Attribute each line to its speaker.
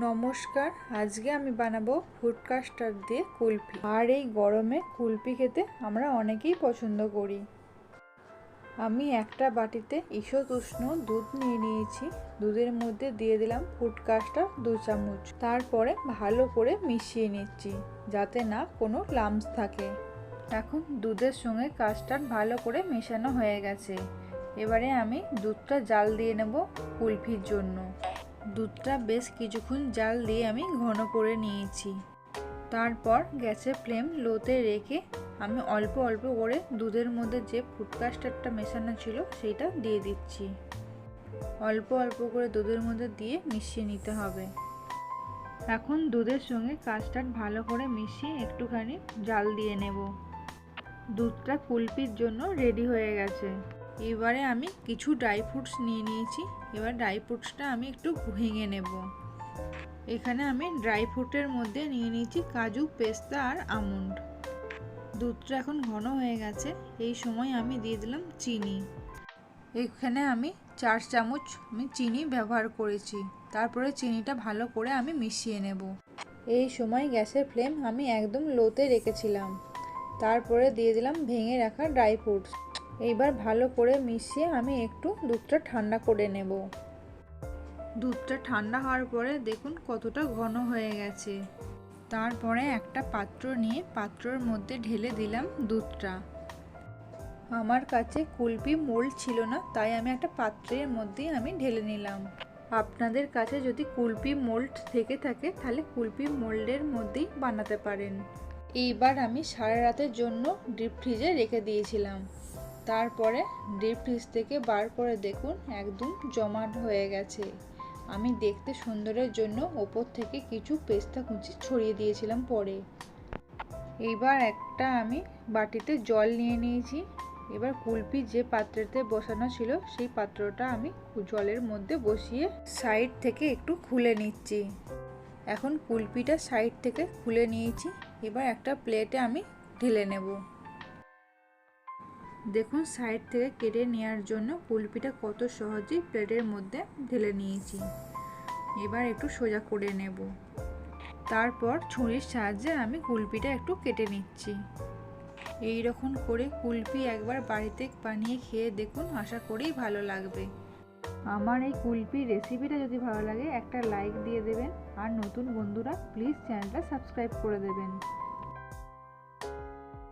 Speaker 1: নমস্কার, আজকে আমি বানাবো ফুড কাস্টার্ড দিয়ে কুলফি। আর এই গরমে কুলফি খেতে আমরা অনেকেই পছন্দ করি। আমি একটা বাটিতে ঈষৎ উষ্ণ দুধ নিয়ে নিয়েছি। দুধের মধ্যে দিয়ে দিলাম ফুড কাস্টার দু চামচ। তারপরে ভালো করে মিশিয়ে নিচ্ছি, যাতে না কোনো লামস থাকে। এখন দুধের সঙ্গে কাস্টার্ড ভালো করে মেশানো হয়ে গেছে। এবারে আমি দুধটা জাল দিয়ে নেব কুলফির জন্য। দুধটা বেশ কিছুক্ষণ জাল দিয়ে আমি ঘন করে নিয়েছি। তারপর গ্যাসের ফ্লেম লোতে রেখে আমি অল্প অল্প করে দুধের মধ্যে যে ফুড কাস্টার্ডটা মেশানো ছিল সেইটা দিয়ে দিচ্ছি। অল্প অল্প করে দুধের মধ্যে দিয়ে মিশিয়ে নিতে হবে। এখন দুধের সঙ্গে কাস্টার্ড ভালো করে মিশিয়ে একটুখানি জাল দিয়ে নেব। দুধটা কুলপির জন্য রেডি হয়ে গেছে। এবারে আমি কিছু ড্রাই ফ্রুটস নিয়ে নিয়েছি। এবার ড্রাই ফ্রুটসটা আমি একটু ভেঙে নেব। এখানে আমি ড্রাই ফ্রুটের মধ্যে নিয়ে নিয়েছি কাজু, পেস্তা আর আমন্ড। দুধটা এখন ঘন হয়ে গেছে। এই সময় আমি দিয়ে দিলাম চিনি। এখানে আমি চার চামচ আমি চিনি ব্যবহার করেছি। তারপরে চিনিটা ভালো করে আমি মিশিয়ে নেব। এই সময় গ্যাসের ফ্লেম আমি একদম লোতে রেখেছিলাম। তারপরে দিয়ে দিলাম ভেঙে রাখা ড্রাই ফ্রুটস এইবার ভালো করে মিশিয়ে আমি একটু দুধটা ঠান্ডা করে নেব। দুধটা ঠান্ডা হওয়ার পরে দেখুন কতটা ঘন হয়ে গেছে। তারপরে একটা পাত্র নিয়ে পাত্রর মধ্যে ঢেলে দিলাম দুধটা। আমার কাছে কুলপি মোল্ড ছিল না, তাই আমি একটা পাত্রের মধ্যেই আমি ঢেলে নিলাম। আপনাদের কাছে যদি কুলপি মোল্ড থেকে থাকে, তাহলে কুলপি মোল্ডের মধ্যেই বানাতে পারেন। এইবার আমি সারা রাতের জন্য ডিপ ফ্রিজে রেখে দিয়েছিলাম। তারপরে ডিপ ফ্রিজ থেকে বার করে দেখুন একদম জমাট হয়ে গেছে। আমি দেখতে সুন্দরের জন্য ওপর থেকে কিছু পেস্তা কুচি ছড়িয়ে দিয়েছিলাম পরে। এইবার একটা আমি বাটিতে জল নিয়ে নিয়েছি। এবার কুলপি যে পাত্রেতে বসানো ছিল সেই পাত্রটা আমি জলের মধ্যে বসিয়ে সাইড থেকে একটু খুলে নিচ্ছি। এখন কুলপিটা সাইড থেকে খুলে নিয়েছি। এবার একটা প্লেটে আমি ঢেলে নেব। দেখুন, সাইড থেকে কেটে নেওয়ার জন্য কুলপিটা কত সহজেই প্লেটের মধ্যে ঢেলে নিয়েছি। এবার একটু সোজা করে নেব। তারপর ছুরির সাহায্যে আমি কুলপিটা একটু কেটে নিচ্ছি। এই রকম করে কুলপি একবার বাড়িতে বানিয়ে খেয়ে দেখুন, আশা করেই ভালো লাগবে। আমার এই কুলপির রেসিপিটা যদি ভালো লাগে, একটা লাইক দিয়ে দেবেন। আর নতুন বন্ধুরা, প্লিজ চ্যানেলটা সাবস্ক্রাইব করে দেবেন।